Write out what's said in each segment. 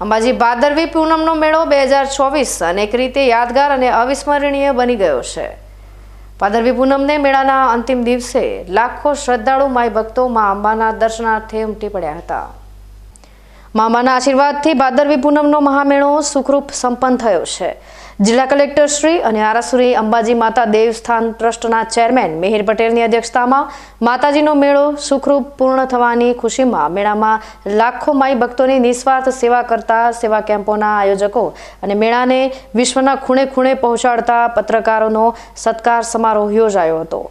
અંબાજી ભાદરવી પૂનમનો મેળો બે હજાર ચોવીસ અનેક રીતે યાદગાર અને અવિસ્મરણીય બની ગયો છે. ભાદરવી પૂનમને મેળાના અંતિમ દિવસે લાખો શ્રદ્ધાળુ માય ભક્તો મા અંબાના દર્શનાર્થે ઉમટી પડ્યા હતા. મા અંબાના આશીર્વાદથી ભાદરવી પૂનમનો મહામેળો સુખરૂપ સંપન્ન થયો છે. જિલ્લા કલેક્ટર શ્રી અને આરાસુરી અંબાજી માતા દેવસ્થાન ટ્રસ્ટના ચેરમેન મિહિર પટેલની અધ્યક્ષતામાં માતાજીનો મેળો સુખરૂપ પૂર્ણ થવાની ખુશીમાં મેળામાં લાખો માઈ ભક્તોની નિસ્વાર્થ સેવા કરતા સેવા કેમ્પોના આયોજકો અને મેળાને વિશ્વના ખૂણે ખૂણે પહોંચાડતા પત્રકારોનો સત્કાર સમારોહ યોજાયો હતો.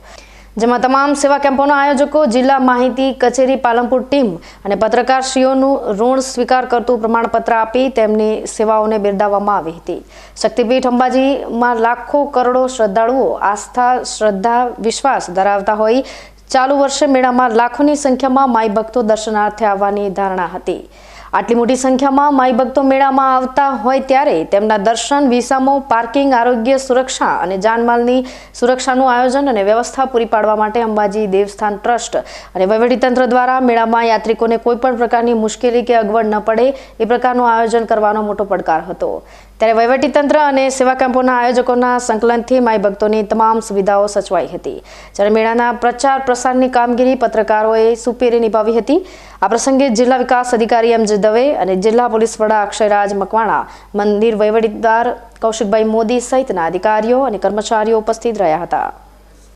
જેમાં તમામ સેવા કેમ્પોના આયોજકો, જિલ્લા માહિતી કચેરી, પાલનપુર ટીમ અને પત્રકારશ્રીઓનું ઋણ સ્વીકાર કરતું પ્રમાણપત્ર આપી તેમની સેવાઓને બિરદાવવામાં આવી હતી. શક્તિપીઠ અંબાજીમાં લાખો કરોડો શ્રદ્ધાળુઓ આસ્થા, શ્રદ્ધા, વિશ્વાસ ધરાવતા હોય, ચાલુ વર્ષે મેળામાં લાખોની સંખ્યામાં માઈ ભક્તો દર્શનાર્થે આવવાની ધારણા હતી. આટલી મોટી સંખ્યામાં માઈ ભક્તો મેળામાં આવતા હોય ત્યારે તેમના દર્શન, વિસામો, પાર્કિંગ, આરોગ્ય સુરક્ષા અને જાનમાલની સુરક્ષાનું આયોજન અને વ્યવસ્થા પૂરી પાડવા માટે અંબાજી દેવસ્થાન ટ્રસ્ટ અને વહીવટીતંત્ર દ્વારા મેળામાં યાત્રિકોને કોઈપણ પ્રકારની મુશ્કેલી કે અગવડ ન પડે એ પ્રકારનું આયોજન કરવાનો મોટો પડકાર હતો. ત્યારે વહીવટીતંત્ર અને સેવા કેમ્પોના આયોજકોના સંકલનથી માઈ ભક્તોની તમામ સુવિધાઓ સચવાઈ હતી. જ્યારે મેળાના પ્રચાર પ્રસારની કામગીરી પત્રકારોએ સુપેરે નિભાવી હતી. આ પ્રસંગે જિલ્લા વિકાસ અધિકારી એમ જે દવે અને જિલ્લા પોલીસ વડા અક્ષયરાજ મકવાણા, મંદિર વહીવટીદાર કૌશિકભાઈ મોદી સહિતના અધિકારીઓ અને કર્મચારીઓ ઉપસ્થિત રહ્યા હતા.